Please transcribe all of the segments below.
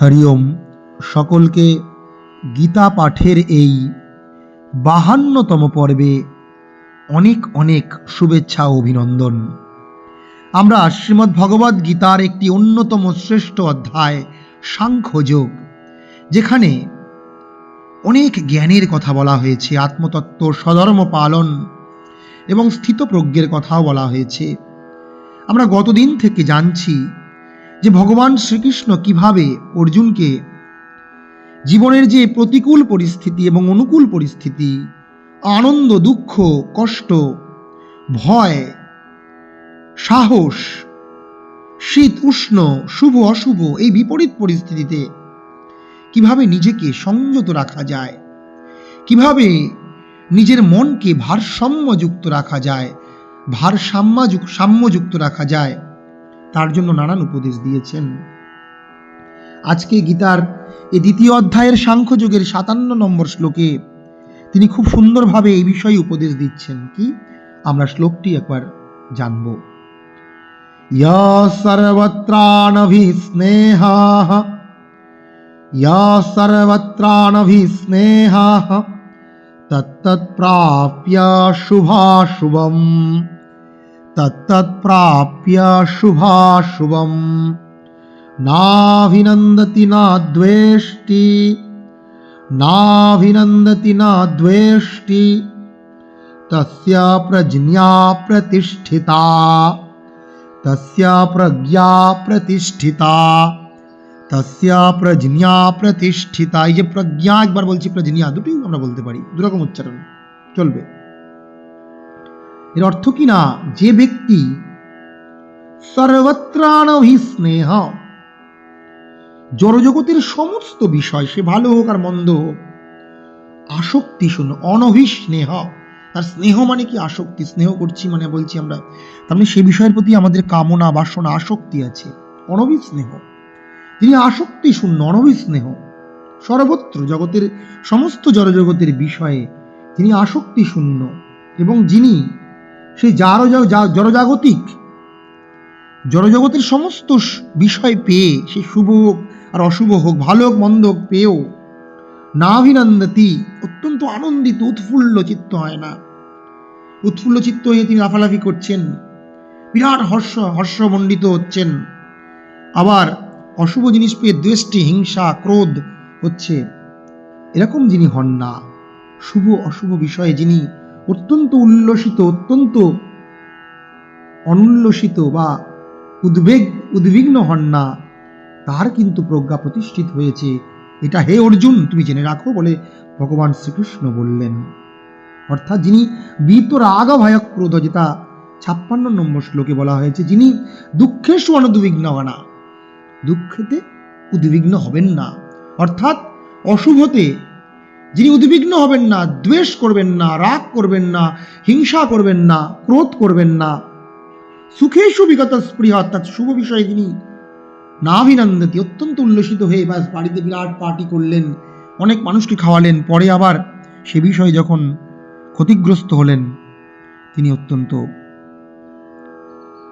হরিওম, সকলকে গীতা পাঠের এই বাহান্নতম পর্বে অনেক অনেক শুভেচ্ছা অভিনন্দন। আমরা শ্রীমদ্ ভগবদ্ গীতার একটি অন্যতম শ্রেষ্ঠ অধ্যায় সাংখ্যযোগ যেখানে অনেক জ্ঞানের কথা বলা হয়েছে, আত্মতত্ত্ব সধর্ম পালন এবং স্থিতপ্রজ্ঞের কথাও বলা হয়েছে। আমরা গতদিন থেকে জানছি যে ভগবান শ্রীকৃষ্ণ কীভাবে অর্জুনকে জীবনের যে প্রতিকূল পরিস্থিতি এবং অনুকূল পরিস্থিতি, আনন্দ, দুঃখ, কষ্ট, ভয়, সাহস, শীত, উষ্ণ, শুভ, অশুভ এই বিপরীত পরিস্থিতিতে কীভাবে নিজেকে সংযত রাখা যায়, কীভাবে নিজের মনকে ভারসাম্যযুক্ত রাখা যায় ভারসাম্যযুক সাম্যযুক্ত রাখা যায় তার জন্য নানান উপদেশ দিয়েছেন। আজকে গীতার এই দ্বিতীয় অধ্যায়ের সাংখ্যযোগের সাতান্ন নম্বর শ্লোকে তিনি খুব সুন্দরভাবে এই বিষয়ে উপদেশ দিচ্ছেন। কি? আমরা শ্লোকটি একবার জানব। ইয়া সর্বত্রাণভিস্নেহা ইয়া সর্বত্রাণভিস্নেহা তত্তৎপ্রাপ্য শুভাশুভম। তত্তৎপ্রাপ্য শুভাশুভম নাভিনন্দতি না দ্বেষ্টি নাভিনন্দতি না দ্বেষ্টি তস্য প্রজ্ঞা প্রতিষ্ঠিতা তস্য প্রজ্ঞা প্রতিষ্ঠিতা তস্য প্রজ্ঞা প্রতিষ্ঠিতা এই যে প্রজ্ঞা একবার বলছি প্রজ্ঞা দুটোই আমরা বলতে পারি দুরকম উচ্চারণ চলবে এর অর্থ কি না? যে ব্যক্তি সর্বত্রাণভিস্নেহ জড়জগতের সমস্ত বিষয়, সে ভালো হোক আর মন্দ হোক, আসক্তি শূন্য অনভিস্নেহ। তার স্নেহ মানে কি? আসক্তি। স্নেহ করছি মানে বলছি আমরা। তার মানে সে বিষয়ের প্রতি আমাদের কামনা, বাসনা, আসক্তি আছে। অনভিস্নেহ। তিনি আসক্তি শূন্য অনভিস্নেহ। সর্বত্র জগতের সমস্ত জড়জগতের বিষয়ে তিনি আসক্তি শূন্য এবং যিনি সেই জড়জাগতিক। জড়জগতের সমস্ত বিষয় পেয়ে সে শুভ হোক আর অশুভ হোক, ভালো হোক, মন্দ হোক, পেয়েও নাভিনন্দতি, অত্যন্ত আনন্দিত, উৎফুল্ল চিত্ত হয় না। উৎফুল্ল চিত্ত হয়ে তিনি লাফালাফি করছেন। বিরাট হর্ষ হর্ষমণ্ডিত হচ্ছেন। আবার অশুভ জিনিস পেয়ে দ্বেষ্টি, হিংসা, ক্রোধ হচ্ছে। এরকম যিনি হন না, শুভ অশুভ বিষয়ে যিনি অত্যন্ত উল্লসিত, অত্যন্ত অনুল্লসিত বা উদ্বেগ, উদ্বিগ্ন হন না। তার কিন্তু প্রজ্ঞা প্রতিষ্ঠিত হয়েছে। এটা হে অর্জুন, তুমি জেনে রাখো বলে ভগবান শ্রীকৃষ্ণ বললেন। অর্থাৎ যিনি বীত রাগ ভয়ক ক্রোধ যেটা ছাপ্পান্ন নম্বর শ্লোকে বলা হয়েছে, যিনি দুঃখেশু অনুদ্বিগ্ন না। দুঃখেতে উদ্বিগ্ন হবেন না। অর্থাৎ অশুভতে যিনি উদ্বিগ্ন হবেন না, দ্বেষ করবেন না, রাগ করবেন না, হিংসা করবেন না, ক্রোধ করবেন না। সুখেশু বিগত স্পৃহা, অর্থাৎ শুভ বিষয়ে তিনি নাভিনন্দতি, অত্যন্ত উল্লসিত হয়ে ব্যাস বাড়িতে বিরাট পার্টি করলেন। অনেক মানুষকে খাওয়ালেন। পরে আবার সে বিষয়ে যখন ক্ষতিগ্রস্ত হলেন, তিনি অত্যন্ত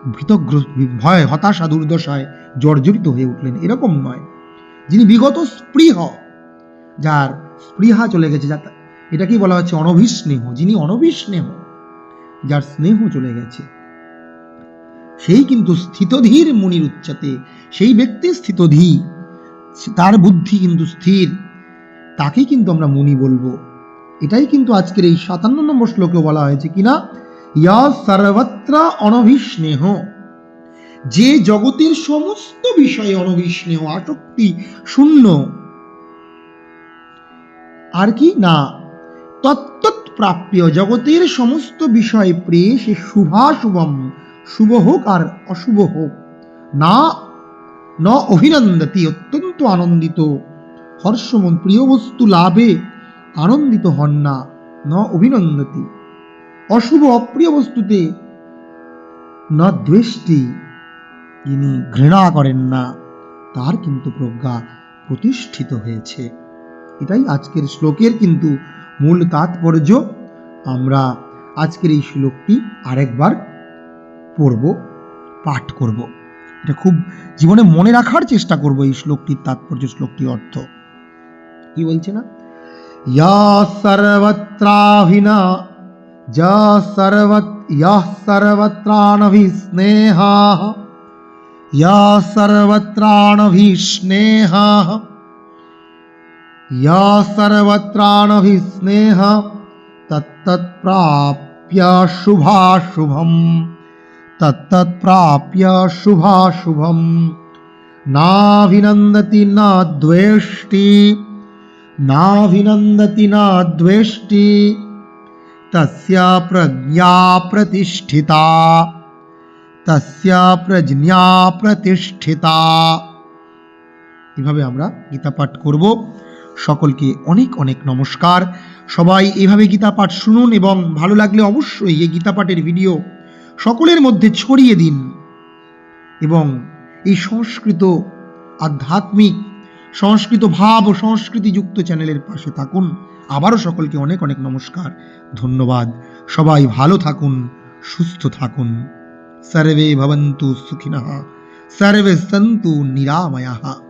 ভীতগ্রস্ত, ভয়, হতাশা, দুর্দশায় জর্জরিত হয়ে উঠলেন। এরকম নয়। যিনি বিগত স্পৃহ, যার স্পৃহা চলে গেছে যা এটাকেই বলা হচ্ছে অনভিস্নেহ। যিনি অনভিস্নেহ, যার স্নেহ চলে গেছে, সেই কিন্তু স্থিতধীর মুনির উচ্চতে, সেই ব্যক্তি স্থিতধী, তার বুদ্ধি কিন্তু স্থির তাকেই কিন্তু আমরা মুনি বলব। এটাই কিন্তু আজকের এই সাতান্ন নম্বর শ্লোকে বলা হয়েছে কিনা ইয়া সর্বত্র অনভিস্নেহ। যে জগতের সমস্ত বিষয়ে অনভিস্নেহ, আসক্তি, শূন্য আর কি? না। তত্তৎ প্রাপ্য জগতের সমস্ত বিষয় প্রিয় সে শুভাশুভম শুভ হোক আর অশুভ হোক। না, ন অভিনন্দতি অত্যন্ত আনন্দিত। হর্ষমন, প্রিয় বস্তু লাভে আনন্দিত হন না। ন অভিনন্দতি। অশুভ অপ্রিয় বস্তুতে ন দ্বেষ্টি যিনি ঘৃণা করেন না, তার কিন্তু প্রজ্ঞা প্রতিষ্ঠিত হয়েছে। এটাই আজকের শ্লোকের কিন্তু মূল তাৎপর্য। আমরা আজকের এই শ্লোকটি আরেকবার পড়ব, পাঠ করব। এটা খুব জীবনে মনে রাখার চেষ্টা করব এই শ্লোকটির তাৎপর্য, শ্লোকটির অর্থ। কি বলছে না? ইয়া সর্বত্রাহিনা যা সর্বত, ইয়া সর্বত্রাণভিস্নেহা ইয়া সর্বত্রাণভিস্নেহা ইয়া সর্বত্রাণভিস্নেহা তত্তৎপ্রাপ্য শুভাশুভম তত্তৎপ্রাপ্য শুভাশুভম নাভিনন্দতি না দ্বেষ্টি নাভিনন্দতি না দ্বেষ্টি তস্য প্রজ্ঞা প্রতিষ্ঠিতা তস্য প্রজ্ঞা প্রতিষ্ঠিতা এভাবে আমরা গীতা পাঠ করব সকলকে অনেক অনেক নমস্কার। সবাই এভাবে গীতা পাঠ শুনুন এবং ভালো লাগলে অবশ্যই এই গীতা পাঠের ভিডিও সকলের মধ্যে ছড়িয়ে দিন এবং এই সংস্কৃত আধ্যাত্মিক, সংস্কৃত ভাব ও সংস্কৃতিযুক্ত চ্যানেলের পাশে থাকুন। আবারও সকলকে অনেক অনেক নমস্কার। ধন্যবাদ। সবাই ভালো থাকুন, সুস্থ থাকুন। সর্বে ভবন্তু সুখিনঃ, সর্বে সন্তু নিরাময়াঃ।